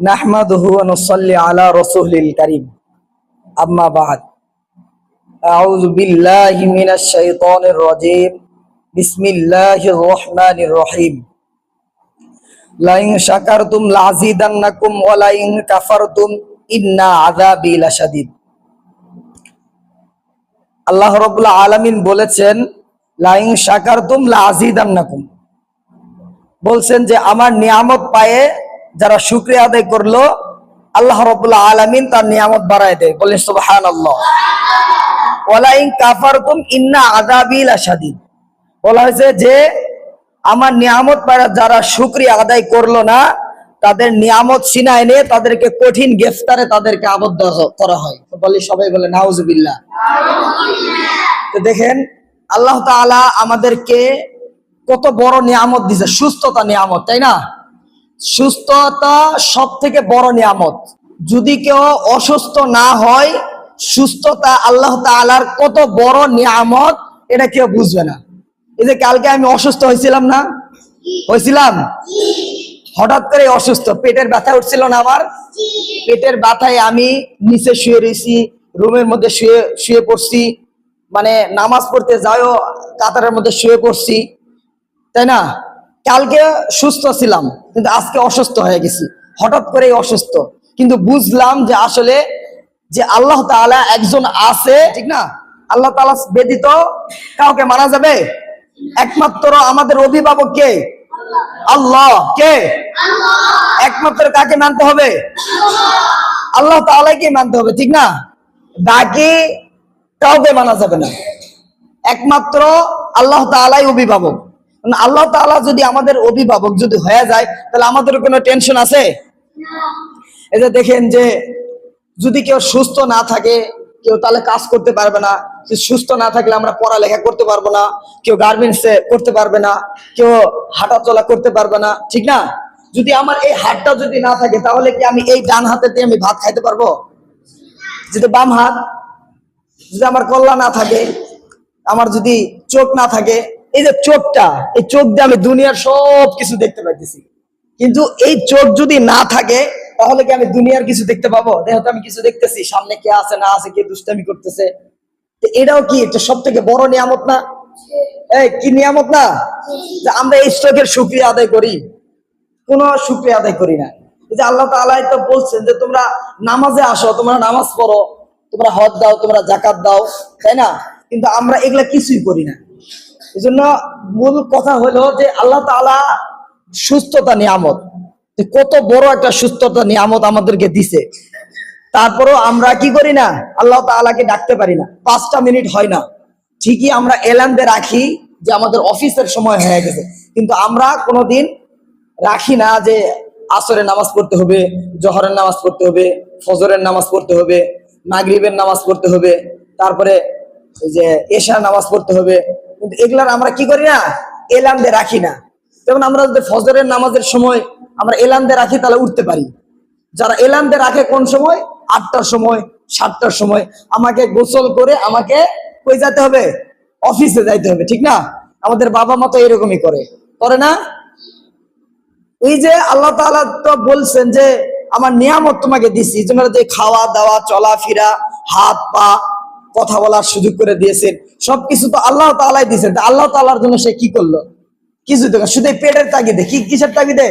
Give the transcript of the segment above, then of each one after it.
نحمده ونصلي على رسوله الكريم أما بعد أعوذ بالله من الشيطان الرجيم بسم الله الرحمن الرحيم لئن شكرتم لأزيدنكم ولئن كفرتم إن عذابي لشديد আল্লাহ রবুল্লা আলমিন বলেছেন লাইং শাকারতুম লাজিদান্নাকুম বলছেন যে আমার নিয়ামত পায়ে যারা শুক্রিয়া আদায় করল, আল্লাহ রবুল্লা আলমিন তার নিয়ামত বাড়ায় দেয়। বলেন সুবহান আল্লাহ বলা তাদের নিয়ামত সিনায় নিয়ে তাদেরকে কঠিন তাদেরকে আবদ্ধ করা হয়। বলি, সবাই বলে তো দেখেন, আল্লাহ আমাদেরকে কত বড় নিয়ামত দিছে সুস্থতা নিয়ামত, তাই না? সুস্থতা সব থেকে বড় নিয়ামত। যদি কেউ অসুস্থ না হয়, সুস্থতা আল্লাহ তাআলার কত বড় নিয়ামত, এটা কেউ বুঝবে না। এই যে কালকে আমি অসুস্থ হয়েছিলাম না? হয়েছিলাম? হঠাৎ করে অসুস্থ। পেটের ব্যথা উঠছিল না আমার। পেটের ব্যথায় আমি নিচে শুয়ে রয়েছি রুমের মধ্যে শুয়ে শুয়ে পড়ছি। মানে নামাজ পড়তে যাও কাতারের মধ্যে শুয়ে পড়ছি। তাই না? কালকে সুস্থ ছিলাম, কিন্তু আজকে অসুস্থ হয়ে গেছি। হঠাৎ করে অসুস্থ। কিন্তু বুঝলাম যে আসলে যে আল্লাহ তাআলা একজন আছে, ঠিক না? আল্লাহ তাআলা ব্যতীত কাউকে মানা যাবে? একমাত্র আমাদের অভিভাবক কে? আল্লাহ। কে? একমাত্র কাকে মানতে হবে? আল্লাহ তাআলাকে মানতে হবে, ঠিক না? বাকি কাউকে মানা যাবে না। একমাত্র আল্লাহ তাআলাই অভিভাবক। আল্লাহ তাআলা যদি আমাদের অভিভাবক যদি হয়ে যায়, তাহলে আমাদের কোনো টেনশন আছে? এই যে দেখেন যে যদি কেউ সুস্থ না থাকে, কেউ তাহলে কাজ করতে পারবে না। সুস্থ না থাকলে আমরা পড়ালেখা করতে পারব না, কেউ গার্মেন্টসে করতে পারবে না, কেউ হাঁটা চলা করতে পারবে না, ঠিক না? যদি আমার এই হাতটা যদি না থাকে, তাহলে কি আমি এই ডান হাতে দিয়ে আমি ভাত খাইতে পারব? যদি বাম হাত যদি আমার কল্লা না থাকে, আমার যদি চোখ না থাকে এই যে চোখটা, এই চোখ দিয়ে আমি দুনিয়ার সব কিছু দেখতে পাইতেছি। কিন্তু এই চোখ যদি না থাকে, তাহলে কি আমি দুনিয়ার কিছু দেখতে পাবো? দেখো আমি কিছু দেখতেছি, সামনে কে আছে, না আছে, কে দুষ্টামি করতেছে। এটাও কি এটা সব থেকে বড় নিয়ামত না? কি নিয়ামত না? যে আমরা এই চোখের সুক্রিয়া আদায় করি। কোন সুক্রিয়া আদায় করি না। এই যে আল্লাহ তাআলা তো বলছেন যে তোমরা নামাজে আসো, তোমরা নামাজ পড়ো, তোমরা হজ দাও, তোমরা জাকাত দাও, তাই না? কিন্তু আমরা এগুলা কিছুই করি না। এই জন্য মূল কথা হলো যে আল্লাহ তাআলা সুস্থতা, নিয়ামত। কত বড় একটা সুস্থতা, নিয়ামত আমাদেরকে দিছে। তারপরও আমরা কি করি না? আল্লাহ তাআলাকে ডাকতে পারি না। পাঁচটা মিনিট হয় না। ঠিকই আমরা এলান দিয়ে রাখি যে আমাদের অফিসের সময় হয়ে গেছে। কিন্তু আমরা কোনোদিন রাখি না যে আসরের নামাজ পড়তে হবে, জহরের নামাজ পড়তে হবে, ফজরের নামাজ পড়তে হবে, মাগরিবের নামাজ পড়তে হবে, তারপরে যে এশার নামাজ পড়তে হবে কিন্তু এগুলার আমরা কি করি না? এলান দিয়ে রাখি না। যেমন আমরা যদি ফজরের নামাজের সময় আমরা এলান দিয়ে রাখি, তাহলে উঠতে পারি। যারা এলান দিয়ে রাখে কোন সময়? আটটার সময়, সাতটার সময়। আমাকে গোসল করে আমাকে কই যেতে হবে? অফিসে যাইতে হবে, ঠিক না? আমাদের বাবা মা তো এরকমই করে। করে না? ওই যে আল্লাহ তাআলা তো বলছেন যে, আমার নিয়ামত তোমাকে দিছি। তোমরা যে খাওয়া দাওয়া চলাফেরা হাত পা কথা বলার সুযোগ করে দিয়েছেন। সবকিছু তো আল্লাহ তাআলাই দিয়েছেন তা আল্লাহ তালার জন্য সে কি করল? কিছু তো শুধু পেটের তাগিদে? কি কিসের তাগিদে?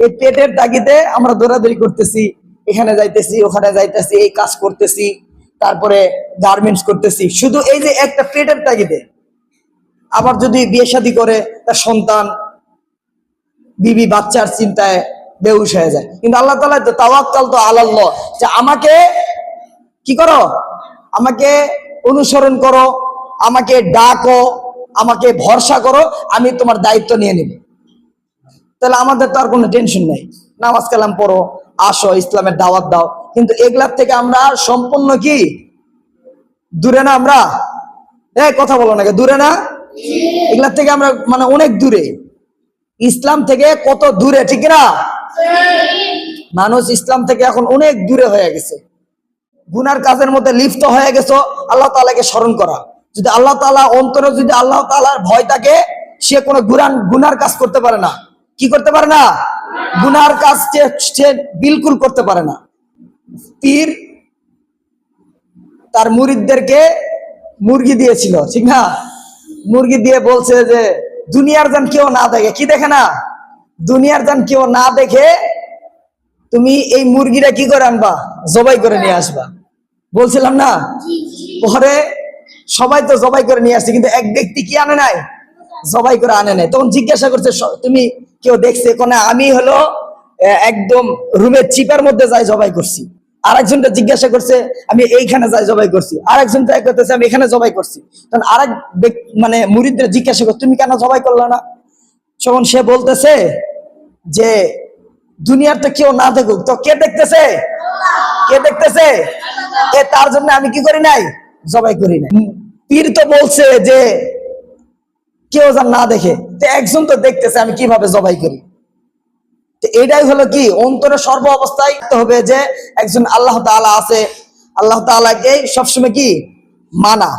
এই পেটের তাগিদে আমরা দৌড়াদৌড়ি করতেছি, এখানে যাইতেছি, ওখানে যাইতেছি, এই কাজ করতেছি, তারপরে গার্মেন্টস করতেছি। শুধু এই যে একটা পেটের তাগিদে। আবার যদি বিয়ে শাদী করে, তার সন্তান, বিবি বাচ্চার চিন্তায় বেহুশ হয়ে যায়। কিন্তু আল্লাহ তালা তো তাওয়াক্কাল তো আল্লাহ যে আমাকে কি করো? আমাকে অনুসরণ করো আমাকে ডাকো, আমাকে ভরসা করো, আমি তোমার দায়িত্ব নিয়ে নেব। তাহলে আমাদের তো আর কোনো টেনশন নেই। নামাজ কালাম পড়ো, আসো, ইসলামের দাওয়াত দাও। কিন্তু এগুলার থেকে আমরা সম্পূর্ণ কি? দূরে না আমরা? এ কথা বলো না দূরে না? এগুলার থেকে আমরা মানে অনেক দূরে। ইসলাম থেকে কত দূরে, ঠিক না? মানুষ ইসলাম থেকে এখন অনেক দূরে হয়ে গেছে। গুনার কাজের মধ্যে লিপ্ত হয়ে গেছো, আল্লাহ তাআলাকে স্মরণ করা। যদি আল্লাহ তালা অন্তরে যদি আল্লাহ তাআলার ভয় থাকে সে কোনো গুরান গুনার কাজ করতে পারে না। কি করতে পারে না? গুনার কাজ সে বিলকুল করতে পারে না। পীর তার মুরিদদেরকে মুরগি দিয়েছিল ঠিক না? মুরগি দিয়ে বলছে যে দুনিয়ার যান কেউ না দেখে। কি দেখে না? দুনিয়ার যান কেউ না দেখে তুমি এই মুরগিটা কি করে আনবা? জবাই করে নিয়ে আসবা। বলছিলাম না? পরে সবাই তো জবাই করে নিয়ে আসছে, কিন্তু এক ব্যক্তি কি আনে নাই? জবাই করে আনে নাই। তখন জিজ্ঞাসা করছে তুমি কেউ দেখছে? কোনে আমি হলো একদম রুমের চিপার মধ্যে যাই জবাই করছি। আরেকজনটা জিজ্ঞাসা করছে, আমি এইখানে যাই জবাই করছি। আরেকজন ট্রাই করতেছে, আমি এখানে জবাই করছি। তখন আরেক মানে মুরিদরা জিজ্ঞাসা করছে, তুমি কেন জবাই করল না? তখন সে বলতেছে যে, দুনিয়ার তো কেউ না দেখুক। তো কে দেখতেছে? কে দেখতেছে? এ, তার জন্য আমি কি করি নাই? জবাই করি নাই। পীর তো বলছে যে কেউ যেন না দেখে। তো একজন তো দেখতেছে, আমি কীভাবে জবাই করি? এটাই হলো কি? অন্তরে সর্ব অবস্থায় হবে যে একজন আল্লাহ তাআলা আছে। আল্লাহ তাআলাকে সবসময় কি? মানা।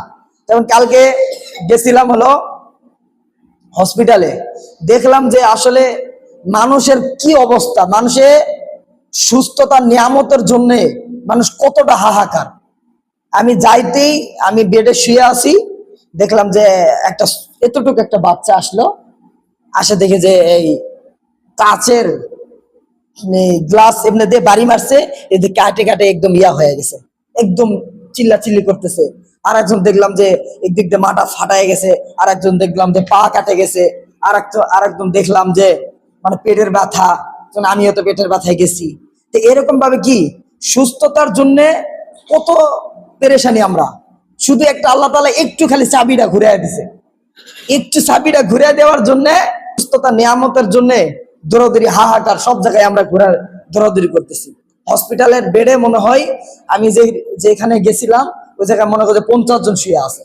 যেমন কালকে গেছিলাম হলো হসপিটালে দেখলাম যে আসলে মানুষের কি অবস্থা? মানুষে সুস্থতা নিয়ামতের জন্য মানুষ কতটা হাহাকার। আমি যাইতেই আমি বেডে শুয়ে আছি, দেখলাম যে একটা এতটুকু একটা বাচ্চা আসলো। আসে দেখে যে এই কাচের গ্লাস এমনি দিয়ে বাড়ি মারছে, এদিকে কাটে কাটে একদম ইয়া হয়ে গেছে, একদম চিল্লা চিল্লি করতেছে। আর একজন দেখলাম যে একদিক দিয়ে মাটা ফাটায় গেছে আর একজন দেখলাম যে পা কাটে গেছে আর একজন আর একদম দেখলাম যে মানে পেটের ব্যথা আমিও তো পেটের ব্যথায় গেছি। তো এরকম ভাবে কি সুস্থতার জন্যে কত পেরেশানি আমরা। শুধু একটা আল্লাহ তালা একটু খালি চাবিটা ঘুরে দিছে। একটু চাবিটা ঘুরে দেওয়ার জন্য, সুস্থতা, নিয়ামতের জন্য দৌড়াদৌড়ি হাহাকার সব জায়গায় আমরা ঘোরার দৌড়াদৌড়ি করতেছি। হসপিটালের বেডে মনে হয় আমি যে, যেখানে গেছিলাম, ওই জায়গায় মনে করছে পঞ্চাশ জন শুয়ে আছে।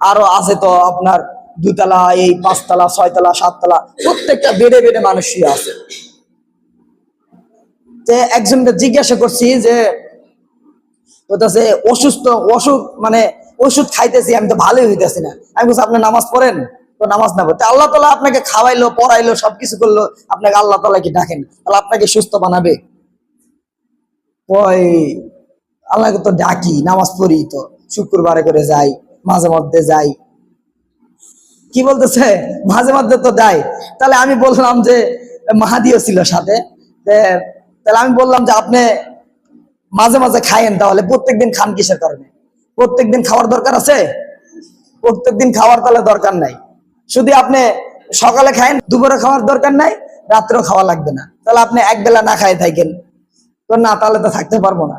আরও আছে তো আপনার দুতলা, এই পাঁচতলা, ছয়তলা, সাততলা, প্রত্যেকটা বেডে বেডে মানুষ শুয়ে আছে। যে একজনকে জিজ্ঞাসা করছি যে বলতেছে, অসুস্থ, অসুখ মানে ওষুধ খাইতেছি, আমি তো ভালোই হইতেছি না। আমি বলছি, আপনি নামাজ পড়েন? তো নামাজ না পড়তে আল্লাহ তালা আপনাকে খাওয়াইলো, পড়াইলো, সবকিছু করল, আপনাকে আল্লাহ তালা কি ডাকেন? তাহলে আপনাকে সুস্থ বানাবে। ওই, আল্লাহকে তো ডাকি, নামাজ পড়ি তো, শুক্রবারে করে যাই, মাঝে মধ্যে যাই। কি বলতেছে? মাঝে মধ্যে তো দেয় তাহলে আমি বললাম যে, মাহাদিও ছিল সাথে তাহলে আমি বললাম যে, আপনি মাঝে মাঝে খায়েন, তাহলে প্রত্যেকদিন খান কিসের কারণে? প্রত্যেকদিন খাওয়ার দরকার আছে? প্রত্যেকদিন খাওয়ার তাহলে দরকার নাই। শুধু আপনি সকালে খায়েন, দুপুরে খাওয়ার দরকার নাই, রাত্রেও খাওয়া লাগবে না। তাহলে আপনি এক বেলা না খায় থাকেন। তো না, তাহলে তো থাকতে পারব না।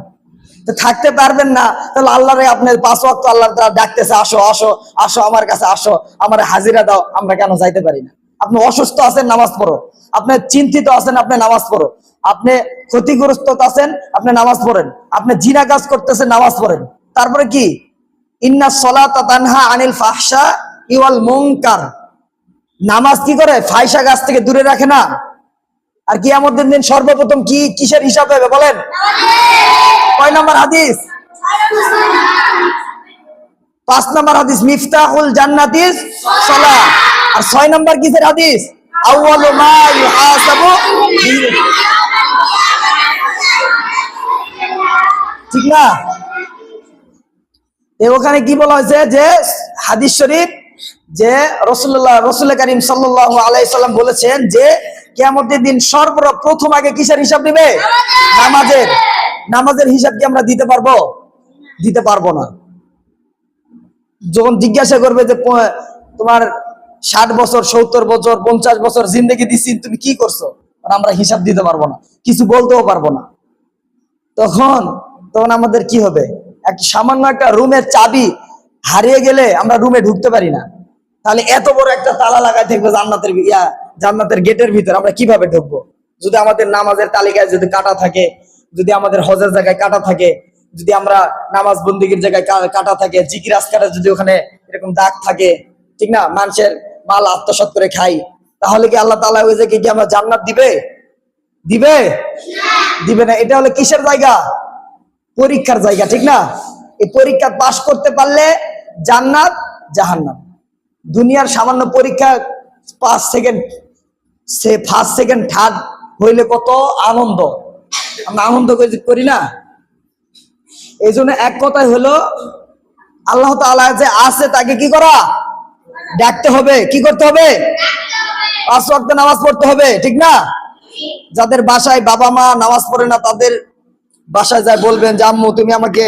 তো থাকতে পারবেন না, তাহলে আল্লাহরে আপনি পাঁচ ওয়াক্ত আল্লাহ ডাকতেছে, আসো আসো আসো আমার কাছে, আসো, আমার হাজিরা দাও, আমরা কেন যাইতে পারি না? আপনি অসুস্থ আছেন, নামাজ পড়ো। আপনার চিন্তিত আছেন, আপনি নামাজ পড়ো। আপনি ক্ষতিগ্রস্ত আছেন, আপনি নামাজ পড়েন। আপনি জিনা কাজ করতেছেন, নামাজ পড়েন। তারপরে কি? ইন্না সলাতা তানহা আনিল ফাহশা ইওয়াল মুনকার। নামাজ কি করে? ফাইসা গাছ থেকে দূরে রাখে না। আর কি আমাদের দিন সর্বপ্রথম কি কিসের হিসাব হবে বলেন? কয় নম্বর হাদিস? পাঁচ নম্বর হাদিস, মিফতাহুল জান্নাতিস সালাহ আর ছয় নম্বর কিসের হাদিস? আউয়ালু মা ইউহাসাবু। ঠিক না? ওখানে কি বলা হয়েছে যে হাদিস শরীফ যে রসুল্লাহ রসুল করিম সাল্লাহ আলাইসাল্লাম বলেছেন যে কেয়ামতের দিন সর্বপ্রথম আগে কিসের হিসাব দিবে? নামাজের। নামাজের হিসাব কি আমরা দিতে পারব? দিতে পারব না। যখন জিজ্ঞাসা করবে যে, তোমার ষাট বছর, সত্তর বছর, পঞ্চাশ বছর জিন্দগি দিচ্ছি, তুমি কি করছ? আমরা হিসাব দিতে পারব না, কিছু বলতেও পারব না। তখন তখন আমাদের কি হবে? একটা সামান্য একটা রুমের চাবি হারিয়ে গেলে আমরা রুমে ঢুকতে পারি না। তাহলে এত বড় একটা তালা লাগাই থাকবে জান্নাতের ইয়া, জান্নাতের গেটের ভিতর আমরা কীভাবে ঢুকবো? যদি আমাদের নামাজের তালিকায় যদি কাটা থাকে, যদি আমাদের হজের জায়গায় কাটা থাকে, যদি আমরা নামাজ বন্দিগির জায়গায় কাটা থাকে জিকিরাজ কাটা যদি ওখানে এরকম দাগ থাকে, ঠিক না? মানুষের মাল আত্মসাৎ করে খাই তাহলে কি আল্লাহ তালা ওই জায়গায় কি আমরা জান্নাত দিবে? দিবে? দিবে না। এটা হলো কিসের জায়গা? পরীক্ষার জায়গা, ঠিক না? এই পরীক্ষা পাশ করতে পারলে জান্নাত জাহান্নাম। দুনিয়ার সামান্য পরীক্ষা পাঁচ সেকেন্ড, সে ফার্স্ট সেকেন্ড, থার্ড হইলে কত আনন্দ। আমরা আনন্দ করি- না। এই জন্য এক কথাই হলো, আল্লাহ তাআলা যে আছে তাকে কি করা? ডাকতে হবে। কি করতে হবে? পাঁচ ওয়াক্ত নামাজ পড়তে হবে, ঠিক না? যাদের বাসায় বাবা মা নামাজ পড়ে না, তাদের বাসায় যায় বলবেন যে, আম্মু, তুমি আমাকে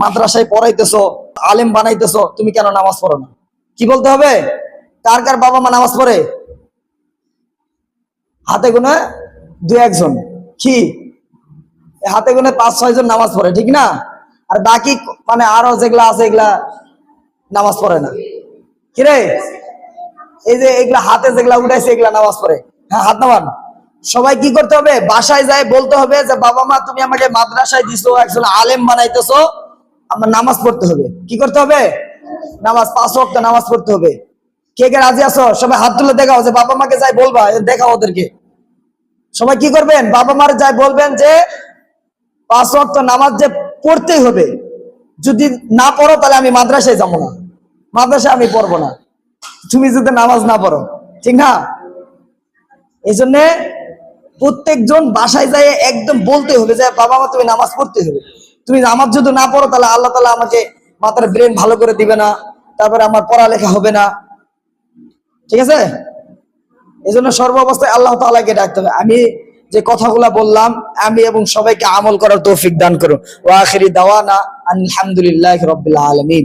মাদ্রাসায় পড়াইতেছো, আলেম বানাইতেছো, তুমি কেন নামাজ পড়ো না? কি বলতে হবে? কার কার বাবা মা নামাজ পড়ে? হাতে গুনে দু একজন। কি? হাতে গুনে পাঁচ, ছয় জন নামাজ পড়ে, ঠিক না? আর বাকি মানে আরও যেগুলা আছে, এগুলা নামাজ পড়ে না। কিরে এই যে এগুলা হাতে যেগুলা উঠাইছে, এগুলা নামাজ পড়ে। হ্যাঁ হাত নামান। সবাই কি করতে হবে? বাসায় যায় বলতে হবে যে, বাবা মা, তুমি আমাকে মাদ্রাসায় দিছো, একজন আলেম বানাইতেছো, আমার নামাজ পড়তে হবে। কি করতে হবে? নামাজ, পাঁচ ওয়াক্ত নামাজ পড়তে হবে। কে কে রাজি আছো? সবাই হাত তুলে দেখাও যে, বাবা মাকে যাই বলবা দেখাও ওদেরকে। সবাই কি করবেন? বাবা মার যাই বলবেন যে, পাঁচ ওয়াক্ত নামাজ যে পড়তেই হবে, যদি না পড়ো তাহলে আমি মাদ্রাসায় যাব না। মাদ্রাসায় আমি পড়ব না। তুমি যদি নামাজ না পড়ো, ঠিক না? এই জন্যে প্রত্যেকজন বাসায় যায় একদম বলতে হবে যে, বাবা মা, তুমি নামাজ পড়তে হবে। তুমি নামাজ যদি না পড়ো, তাহলে আল্লাহ তালা আমাকে মাথার ব্রেন ভালো করে দিবে না, তারপরে আমার পড়ালেখা হবে না। ঠিক আছে? এই জন্য সর্ব অবস্থায় আল্লাহ তালাকে ডাকতে হবে। আমি যে কথাগুলা বললাম, আমি এবং সবাইকে আমল করার তৌফিক দান করুন। ওয়াখিরি দাওয়ানা আলহামদুলিল্লাহ রবিল্লা আলমিন।